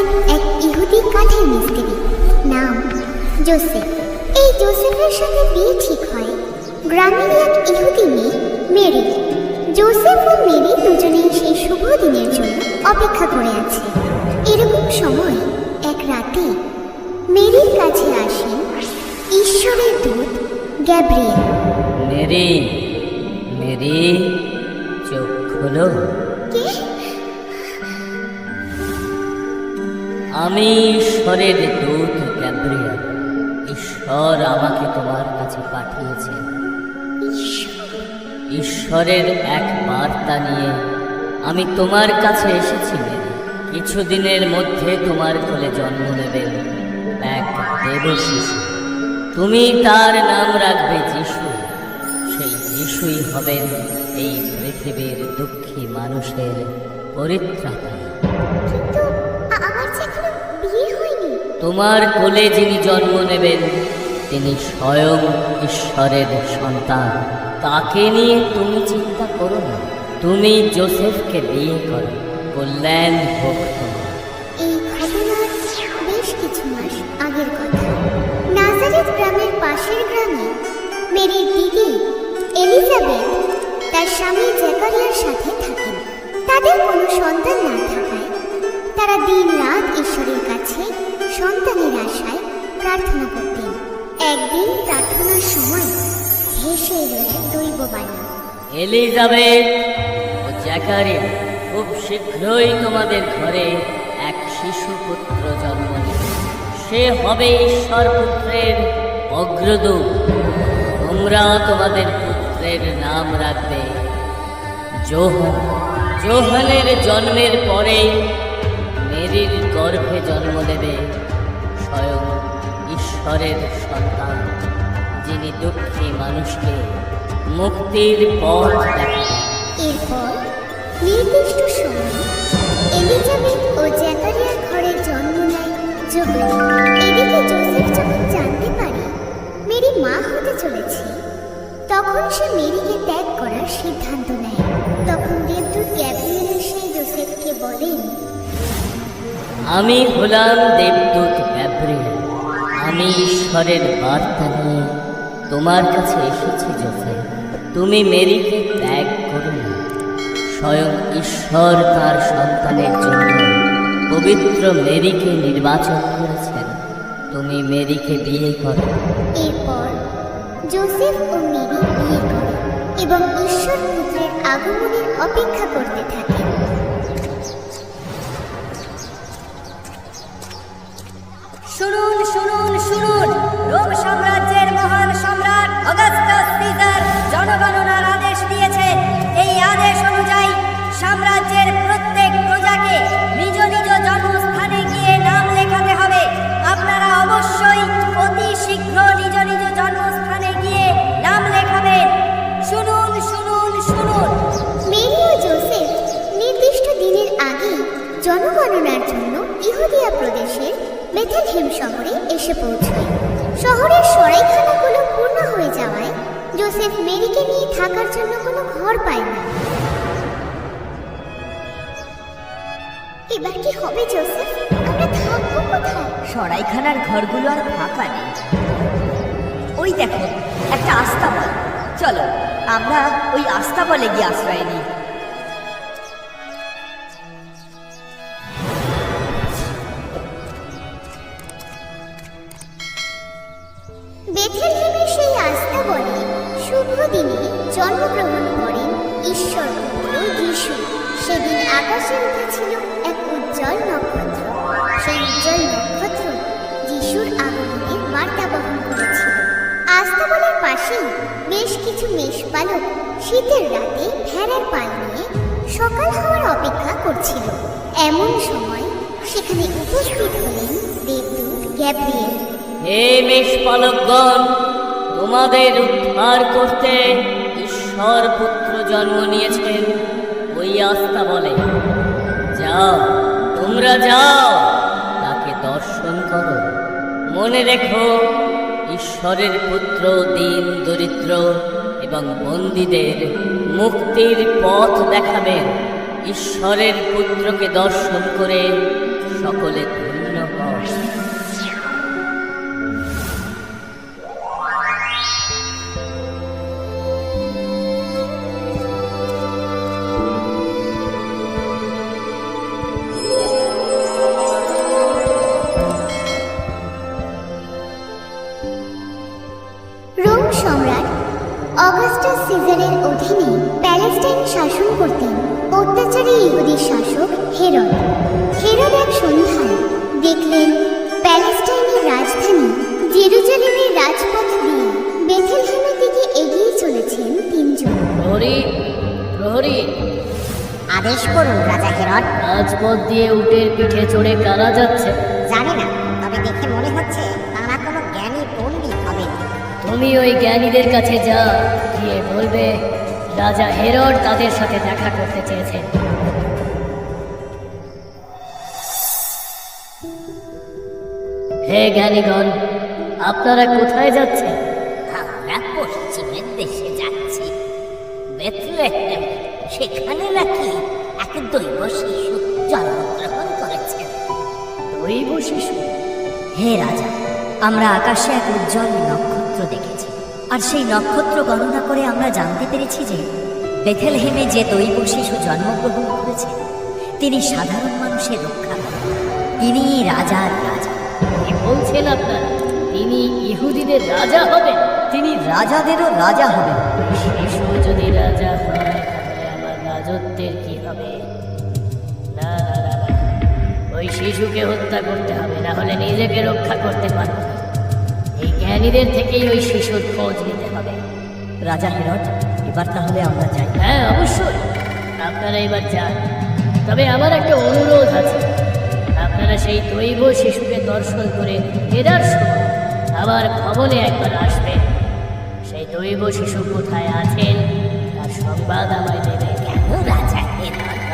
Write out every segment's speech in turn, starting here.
করতেন এক ইহুদি কাঠের মিস্ত্রি, নাম জোসেফ। এই জোসেফের সাথে বিয়ে ঠিক হয়। গ্রামের এক ইহুদি মেয়ে, মেরি। জোসেফ ও মেরি দুজনেই সেই শুভ দিনের জন্য অপেক্ষা করে আছে। এরকম সময় এক রাতে মেরির কাছে আসেন ঈশ্বরের দূত গ্যাব্রিয়েল। মেরি মেরি, চোখ খোলো। আমি ঈশ্বরের দূত গ্যাব্রিয়েল ঈশ্বর আমাকে তোমার কাছে পাঠিয়েছে। ঈশ্বরের এক বার্তা নিয়ে আমি তোমার কাছে এসেছি। কিছুদিনের মধ্যে তোমার কোলে জন্ম নেবেন এক দেব শিশু তুমি তার নাম রাখবে যিশু। সেই যিশুই হবেন এই পৃথিবীর দুঃখী মানুষের পরিত্রাতা। তোমার কোলে যিনি জন্ম নেবেন, তিনি স্বয়ং ঈশ্বরের সন্তান। তাকে নিয়ে তুমি চিন্তা করো না। তুমি জোসেফকে বিয়ে করো। কল্যাণ হোক কিছু আগের কথা। স্বামী সাথে তাদের কোনো সন্তান তারা দিন রাত ঈশ্বরের কাছে সন্তানের আশায় প্রার্থনা করতেন। একদিন প্রার্থনার সময় ভেসে এলো এক দৈববাণী এলিজাবেথ ও জ্যাকারিয়া খুব শীঘ্রই তোমাদের ঘরে এক শিশু পুত্র জন্ম সে হবে ঈশ্বর পুত্রের অগ্রদূত। তোমরা তোমাদের পুত্রের নাম রাখবে জোহন। জোহনের জন্মের পরেই মেরির গর্ভে জন্ম দেবে স্বয়ং ঈশ্বরের সন্তান, যিনি দুঃখী মানুষকে মুক্তির পথ দেখাবেন। এরপর নির্দিষ্ট সময়ে এলিজাবেথ ও জ্যাকারিয়ার ঘরে জন্ম নেয় যোহান এদিকে জোসেফ যখন জানতে পারে মেরি মা হতে চলেছে, তখন সে মেরিকে ত্যাগ করার সিদ্ধান্ত নেয়। তখন দেবদূত গ্যাব্রিয়েল এসে জোসেফকে বলেন আমি হলাম দেবদূত গ্যাব্রিয়েল। আমি ঈশ্বরের বার্তা নিয়ে তোমার কাছে এসেছি, জোসেফ। তুমি মেরিকে ত্যাগ করো স্বয়ং ঈশ্বর তার সন্তানের জন্য পবিত্র মেরিকে নির্বাচন করেছেন। তুমি মেরিকে বিয়ে করো। এরপর জোসেফ ও মেরি বিয়ে করে এবং ঈশ্বর পুত্রের আগমনের অপেক্ষা করতে থাকে শুনুন শুনুন শুনুন। রোম সাম্রাজ্যের মহান সম্রাট অগাস্টাস সিজার জনগণনার আদেশ দিয়েছেন এই আদেশ অনুযায়ী সাম্রাজ্যের প্রত্যেক প্রজাকে নিজ নিজ জন্মস্থানে গিয়ে নাম লেখাতে হবে। আপনারা অবশ্যই অতি শীঘ্র নিজ নিজ জন্মস্থানে গিয়ে নাম লেখাবেন। শুনুন শুনুন শুনুন। মেরি ও জোসেফ নির্দিষ্ট দিনের আগে জনগণনার জন্য ইহুদিয়া প্রদেশের বেথেলহেম শহরে এসে পৌঁছয় শহরের সরাইখানাগুলো পূর্ণ হয়ে যাওয়ায় জোসেফ মেরিকে নিয়ে থাকার জন্য কোনো ঘর পায় না। এবার কি হবে জোসেফ? আমরা থাকব কোথায়? সরাইখানার ঘরগুলো আর ফাঁকা নেই। ওই দেখো, একটা আস্তাবল। চলো, আমরা ওই আস্তাবলে গিয়ে আশ্রয় নিই। দিনে জন্মগ্রহণ করেন ঈশ্বর যিশু। সেদিন আকাশে উঠেছিল এক উজ্জ্বল নক্ষত্র। সেই উজ্জ্বল নক্ষত্র যিশুর আগমনের বার্তা বহন করেছিল। আস্তাবলের পাশেই বেশ কিছু মেষপালক শীতের রাতে ভেড়ার পাল নিয়ে সকাল হওয়ার অপেক্ষা করছিল। এমন সময় সেখানে উপস্থিত হলেন দেবদূত গ্যাব্রিয়েল। হে মেষপালকগণ তোমাদের উদ্ধার করতে ঈশ্বর পুত্র জন্ম নিয়েছেন, ওই আস্থা বলে। যাও, তোমরা যাও, তাকে দর্শন করো। মনে রেখো, ঈশ্বরের পুত্র, দিন, দরিদ্র এবং বন্দীদের মুক্তির পথ দেখাবেন। ঈশ্বরের পুত্রকে দর্শন করে সকলে দিয়ে উটের পিঠে চড়ে কারা যাচ্ছে। জানি না তবে দেখে মনে হচ্ছে তারা কোনো জ্ঞানী পণ্ডিত হবে। তুমি ওই জ্ঞানীদের কাছে যা গিয়ে বলবে রাজা হেরড তাদের সাথে দেখা করতে চেয়েছেন হে জ্ঞানীগণ আপনারা কোথায় যাচ্ছেন? আমরা পশ্চিমের দেশে যাচ্ছি। সেখানে নাকি এক দৈব শিশু শিশু। হে রাজা আমরা আকাশে এক উজ্জ্বল নক্ষত্র দেখেছি। আর সেই নক্ষত্র গণনা করে আমরা জানতে পেরেছি যে বেথেলহেমে যে দৈব শিশু জন্মগ্রহণ করেছে তিনি সাধারণ মানুষের রক্ষা তিনি রাজার রাজা। কি বলছেন আপনারা? তিনি ইহুদিদের রাজা হবেন? তিনি রাজাদেরও রাজা হবেন। শিশু যদি রাজা হয় তাহলে আমার রাজত্বের কি শিশুকে হত্যা করতে হবে না হলে নিজেকে রক্ষা করতে পারব এই জ্ঞানীদের থেকেই ওই শিশুর খোঁজ নিতে হবে। রাজা হেরড এবার তাহলে আমরা যাই। হ্যাঁ অবশ্যই। আপনারা এবার যান। তবে আমার একটা অনুরোধ আছে। আপনারা সেই দৈব শিশুকে দর্শন করে ফেরার সময় আবার ভবনে একবার আসবেন সেই দৈব শিশু কোথায় আছেন তার সংবাদ আমায় দেবেন কেন রাজা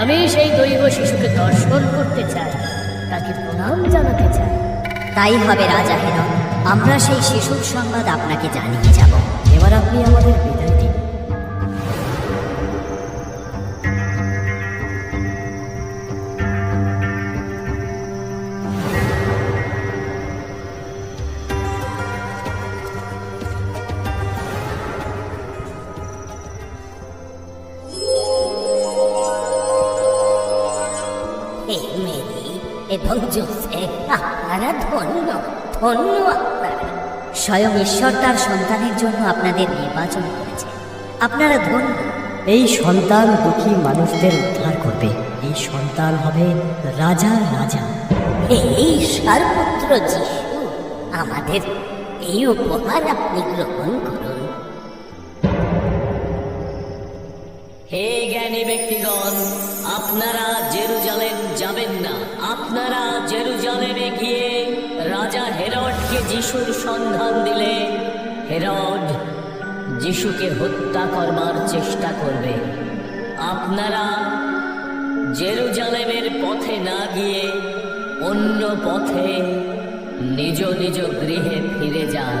আমি সেই দৈব শিশুকে দর্শন করতে চাই। তাকে প্রণাম জানাতে চাই। তাই হবে রাজা হেরড আমরা সেই শিশুর সংবাদ আপনাকে জানিয়ে যাব। এবার আপনি আমাদের বিদায় দিন। মেরি এবং আপনারা ধন্য ধন্য আপনারা। স্বয়ং ঈশ্বর তার সন্তানের জন্য আপনাদের নির্বাচন করেছে। আপনারা ধন্য। এই সন্তান দুঃখী মানুষদের উদ্ধার করবে। এই সন্তান হবে রাজার রাজা। হে ঈশ্বরপুত্র যিশু আমাদের এই উপহার আপনি গ্রহণ করুন। হে জ্ঞানী ব্যক্তিগণ আপনারা আপনারা জেরুজালেমে গিয়ে রাজা হেরডকে যিশুর সন্ধান দিলে, হেরড যিশুকে হত্যা করবার চেষ্টা করবে। আপনারা জেরুজালেমের পথে না গিয়ে অন্য পথে নিজ নিজ গৃহে ফিরে যান।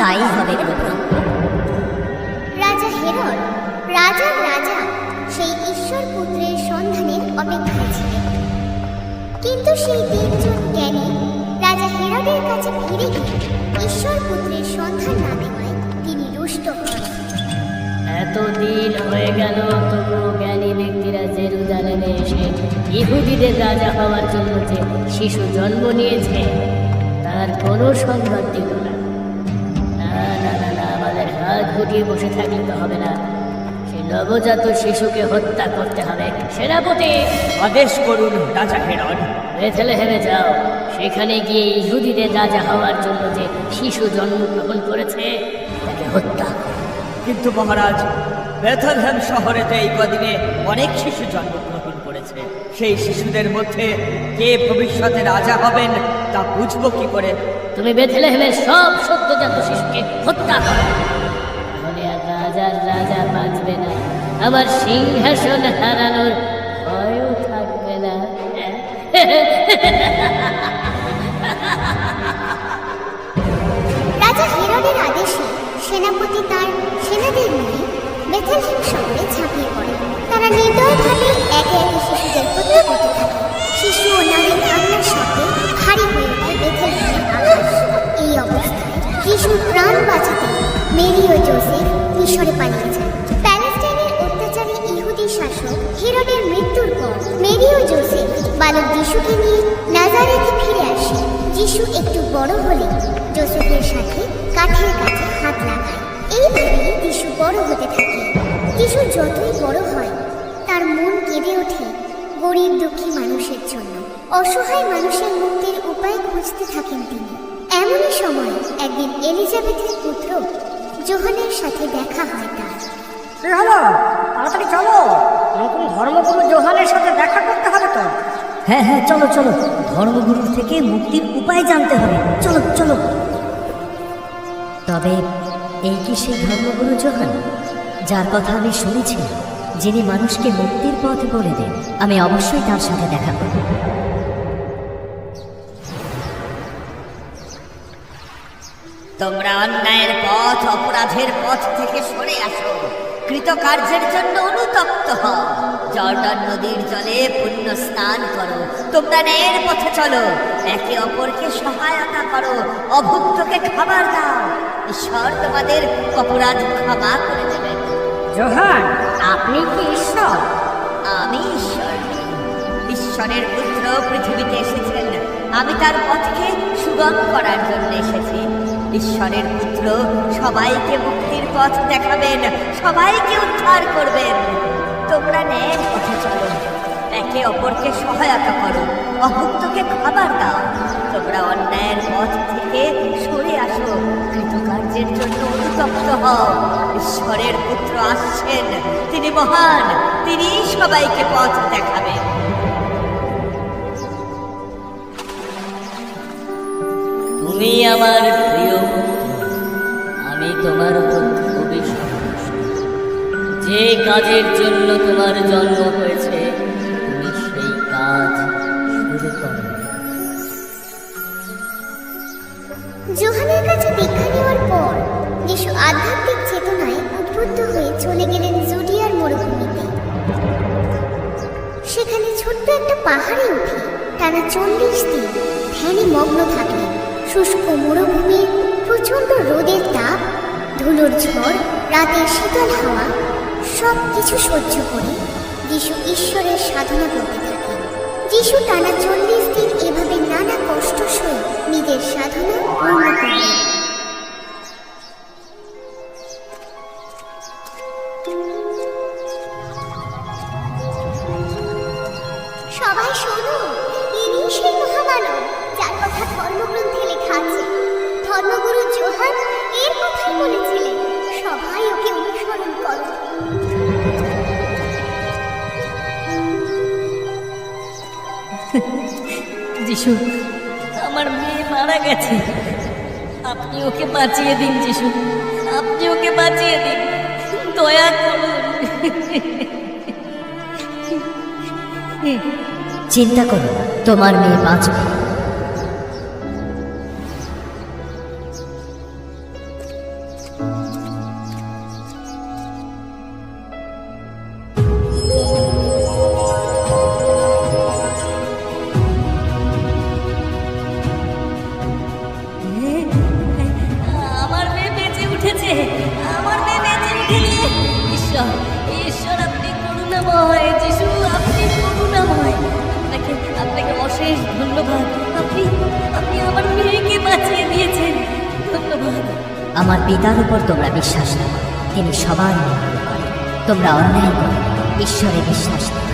তাই হবে সেই তিনজন জ্ঞানী রাজা হেরডের কাছে ফিরে গিয়ে ঈশ্বর পুত্রের সন্ধান না দেওয়ায় তিনি রুষ্ট হন। এতদিন হয়ে গেল তবু জ্ঞানী ব্যক্তিরা জেরুজালেমে এসে ইহুদিদের রাজা হওয়ার জন্য যে শিশু জন্ম নিয়েছে, তার কোনো সংবাদ দিল না। না না না আমাদের হাত গুটিয়ে বসে থাকলে তো হবে না। নবজাত শিশুকে হত্যা করতে হবে। সেনাপতি, আদেশ করুন রাজা হেরড বেথেলেহেমে যাও। সেখানে গিয়ে ইহুদিদের রাজা হওয়ার জন্য যে শিশু জন্মগ্রহণ করেছে তাকে হত্যা কিন্তু মহারাজ বেথলহেম শহরেতে এই কদিনে অনেক শিশু জন্মগ্রহণ করেছে। সেই শিশুদের মধ্যে কে ভবিষ্যতে রাজা হবেন তা বুঝব কি করে? তুমি বেথলেহেমের সব সত্যজাত শিশুকে হত্যা করো। তাহলে আর রাজার রাজা বাঁচবে না। আমার সিংহাসন হারানোর রাজা হেরোডের আদেশে সেনাপতি তার সেনাদের নিয়ে বেথেলহেম শহরে ঝাঁপিয়ে পড়ে। তারা নির্দয়ভাবে একে একে শিশুদের হত্যা করতে থাকে। শিশু ও নারীর কান্নার শব্দে ভারী হয়ে ওঠে বেথেলহেমের এই অবস্থায় যিশুর প্রাণ বাঁচাতে মেরি ও জোসেফ মিশরে পালিয়ে যায়। শাসক হেরোডের মৃত্যুর পর মেরি ও জোসেফ বালক যিশুকে নিয়ে নাজারেতে ফিরে আসে। যিশু একটু বড় হলে জোসেফের সাথে কাঠের কাছে হাত লাগায়। এইভাবে যিশু বড় হতে থাকে। যিশু যতই বড় হয়, তার মন কেঁদে ওঠে গরিব দুঃখী মানুষের জন্য। অসহায় মানুষের মুক্তির উপায় খুঁজতে থাকেন তিনি। এমনই সময় একদিন এলিজাবেথের পুত্র জোহানের সাথে দেখা হয় তার। কি তাড়াতাড়ি চলো। নতুন ধর্মগুরু জোহানের সাথে দেখা করতে হবে তো। হ্যাঁ হ্যাঁ চলো চলো। ধর্মগুরুর থেকে মুক্তির উপায় জানতে হবে। চলো চলো। তবে এই কি সেই ধর্মগুরু জোহান? যার কথা আমি শুনেছি, যিনি মানুষকে মুক্তির পথ বলে দেন। আমি অবশ্যই তার সাথে দেখা করব। তোমরা অন্যায়ের পথ, অপরাধের পথ থেকে সরে আসো। কৃতকার্যের জন্য অনুতপ্ত হও। জর্ডান নদীর জলে পুণ্য স্নান করো। তোমরা ন্যায়ের পথে চলো। একে অপরকে সহায়তা করো। অভুক্তকে খাবার দাও। ঈশ্বর তোমাদের অপরাধ ক্ষমা করে দেবেন। জোহান! আপনি কি ঈশ্বর? আমি ঈশ্বর। ঈশ্বরের পুত্র পৃথিবীতে এসেছেন। আমি তার পথকে সুগম করার জন্য এসেছি। ঈশ্বরের পুত্র, সবাইকে মুক্তির পথ দেখাবেন, সবাইকে উদ্ধার করবেন। তোমরা ন্যায়ের পথে চলো। একে অপরকে সহায়তা করো। অভুক্তকে খাবার দাও। তোমরা অন্যায়ের পথ থেকে সরে আসো। কৃতকার্যের জন্য অনুতপ্ত হও। ঈশ্বরের পুত্র আসছেন। তিনি মহান। তিনি সবাইকে পথ দেখাবেন। তুমি আমার প্রিয় আমি তোমার খুবই সন্তুষ্ট। যে কাজের জন্য তোমার জন্ম হয়েছে, তুমি সেই কাজ শুরু করো। জোহানের কাছে দীক্ষা নেওয়ার পর যিশু আধ্যাত্মিক চেতনায় উদ্বুদ্ধ হয়ে চলে গেলেন জুডিয়ার মরুভূমিতে। সেখানে ছোট্ট একটা পাহাড়ে উঠে টানা চল্লিশ দিন ধ্যানে মগ্ন থাকলেন। শুষ্ক মরুভূমি, প্রচণ্ড রোদের তাপ, ধুলোর ঝড় রাতের শীতল হাওয়া সব কিছু সহ্য করে যিশু ঈশ্বরের সাধনা করতে থাকেন যিশু টানা চল্লিশ দিন এভাবে নানা কষ্ট সয়ে নিজের সাধনা পূর্ণ করলেন। বাঁচিয়ে দিন যিশু। আপনি ওকে বাঁচিয়ে দিন। দয়া করুন। চিন্তা করো তোমার মেয়ে বাঁচবে। আমার পিতার উপর তোমরা বিশ্বাস রাখো। তিনি সবার মঙ্গল করেন তোমরা অন্যায় করো। ঈশ্বরে বিশ্বাস রাখো।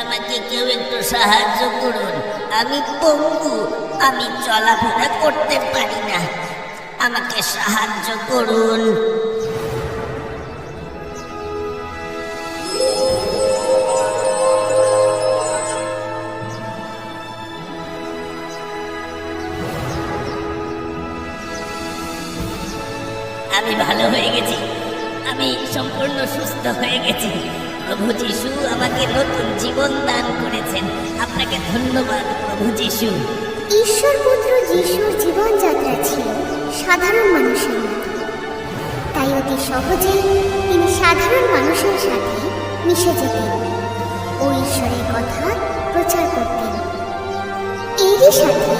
আমাকে কেউ একটু সাহায্য করুন। আমি পঙ্গু আমি চলাফেরা করতে পারি না। আমাকে সাহায্য করুন। ভালো হয়ে গেছি। আমি সম্পূর্ণ সুস্থ হয়ে গেছি। প্রভু যিশু আমাকে নতুন জীবন দান করেছেন। আপনাকে ধন্যবাদ, প্রভু যিশু। ঈশ্বর পুত্র যিশুর জীবনযাত্রা ছিল সাধারণ মানুষের তাই অতি সহজেই তিনি সাধারণ মানুষের সাথে মিশে যেতেন ও ঈশ্বরের কথা প্রচার করতেন। এরই সাথে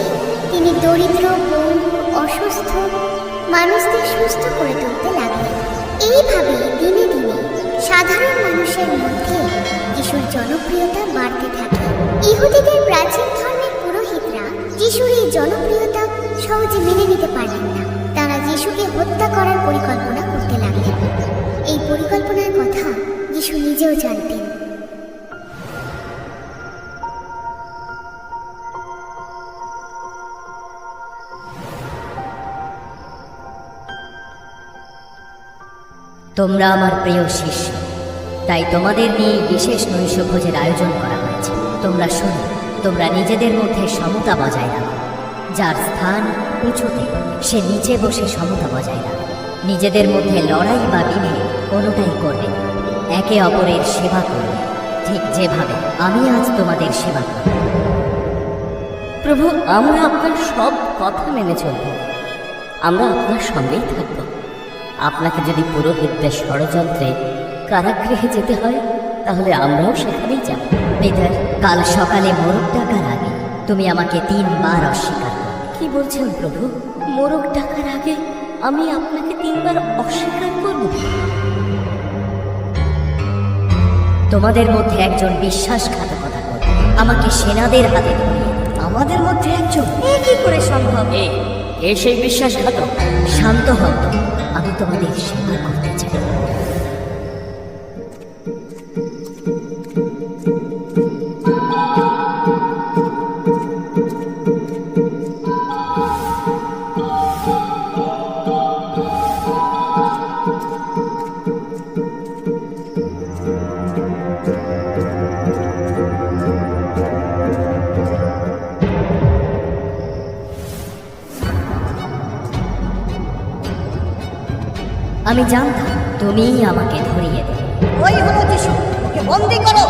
তিনি দরিদ্র পঙ্গু অসুস্থ মানুষদের সুস্থ করে তুলতে লাগলেন। এইভাবে দিনে দিনে সাধারণ মানুষের মধ্যে যিশুর জনপ্রিয়তা বাড়তে থাকে। ইহুদিদের প্রাচীন ধর্মের পুরোহিতরা যিশুর এই জনপ্রিয়তা সহজে মেনে নিতে পারলেন না। তারা যিশুকে হত্যা করার পরিকল্পনা করতে লাগলেন। এই পরিকল্পনার কথা যিশু নিজেও জানতেন। তোমরা আমার প্রিয় শিষ্য। তাই তোমাদের নিয়ে বিশেষ নৈশ ভোজের আয়োজন করা হয়েছে। তোমরা শোনো, তোমরা নিজেদের মধ্যে সমতা বজায় রাখো। যার স্থান উঁচুতে, সে নিচে বসে সমতা বজায় রাখো। নিজেদের মধ্যে লড়াই বা বিভেদ কোনোটাই করবে একে অপরের সেবা করবে। ঠিক যেভাবে আমি আজ তোমাদের সেবা করব। প্রভু, আমরা আপনার সব কথা মেনে চলব। আমরা আপনার সঙ্গেই থাকব। আপনাকে যদি পুরোহিতদের ষড়যন্ত্রে কারাগৃহে যেতে হয় তাহলে আমরাও সেখানেই যাব। পিতার কাল সকালে মোরগ ডাকার আগে তুমি আমাকে তিনবার অস্বীকার কি বলছেন প্রভু? মোরগ ডাকার আগে আমি আপনাকে তিনবার অস্বীকার করব? তোমাদের মধ্যে একজন বিশ্বাসঘাতকতা করবে। আমাকে সেনাদের হাতে ধরিয়ে আমাদের মধ্যে একজন। এ কি করে সম্ভব? এ সেই বিশ্বাসঘাতক। শান্ত হও তো আমি তোমাদের সেবা করতে চাই আমি জানতাম তুমিই আমাকে ধরিয়ে দেবে। ওই হলো যিশু ওকে বন্দি করো।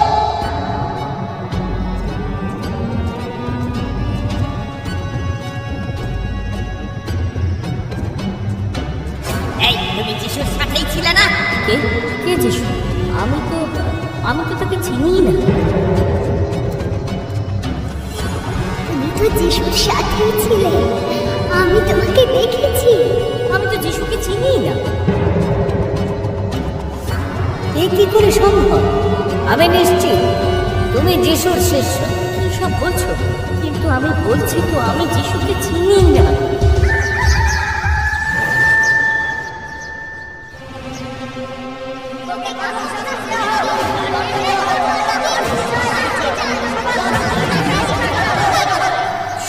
কি করে সম্ভব? আমি নিশ্চিত, তুমি যিশুর শিষ্য, সব বলছো, কিন্তু আমি বলছি তো আমি যিশুকে চিনি না।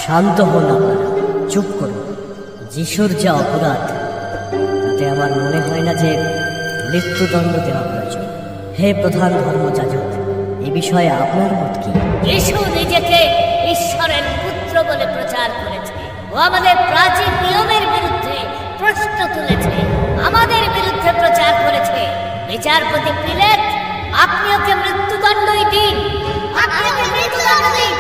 শান্ত হন আপনারা চুপ করুন যিশুর যা অপরাধ, তাতে আমার মনে হয় না যে মৃত্যুদণ্ড দেওয়া প্রয়োজন। হে প্রধান ধর্মযাজক এ বিষয়ে আপনার মত কি? যিশু নিজেকে ঈশ্বরের পুত্র বলে প্রচার করেছে ও আমাদের প্রাচীন নিয়মের বিরুদ্ধে প্রশ্ন তুলেছে আমাদের বিরুদ্ধে প্রচার করেছে। বিচারপতি পিলেট আপনি ওকে মৃত্যুদণ্ডই দিন। আপনি ওকে মৃত্যুদণ্ড দিন।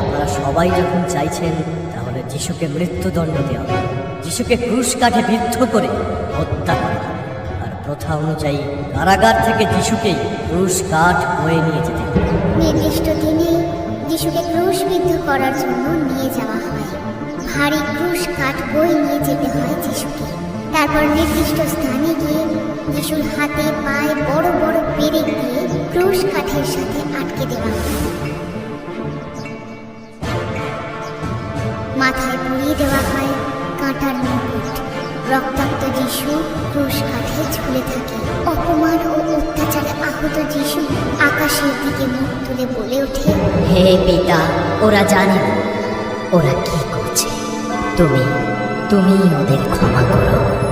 আপনারা সবাই যখন চাইছেন তাহলে যিশুকে মৃত্যুদণ্ড দেওয়া হবে। যিশুকে ক্রুশ কাঠে বিদ্ধ করে হত্যা করা। আর প্রথা অনুযায়ী কারাগার থেকে যিশুকেই ক্রুশ কাঠ বয়ে নিয়ে যেতে নির্দিষ্ট দিনে যিশুকে ক্রুশবিদ্ধ করার জন্য নিয়ে যাওয়া হয়। ভারী ক্রুশ কাঠ বই নিয়ে যেতে হয় যিশুকে। তারপর নির্দিষ্ট স্থানে গিয়ে যিশুর হাতে পায়ে বড় বড় পেরেক দিয়ে ক্রুশ কাঠের সাথে আটকে দেওয়া হয়। মাথায় পরিয়ে দেওয়া হয় কাঁটার মুকুট। রক্তাক্ত যিশু ক্রুশ কাঠে ঝুলে থাকে। অপমান ও অত্যাচারে আহত যিশু আকাশের দিকে মুখ তুলে বলে ওঠে, হে পিতা, ওরা জানে ওরা কি করছে? তুমি তুমি ওদের ক্ষমা করো।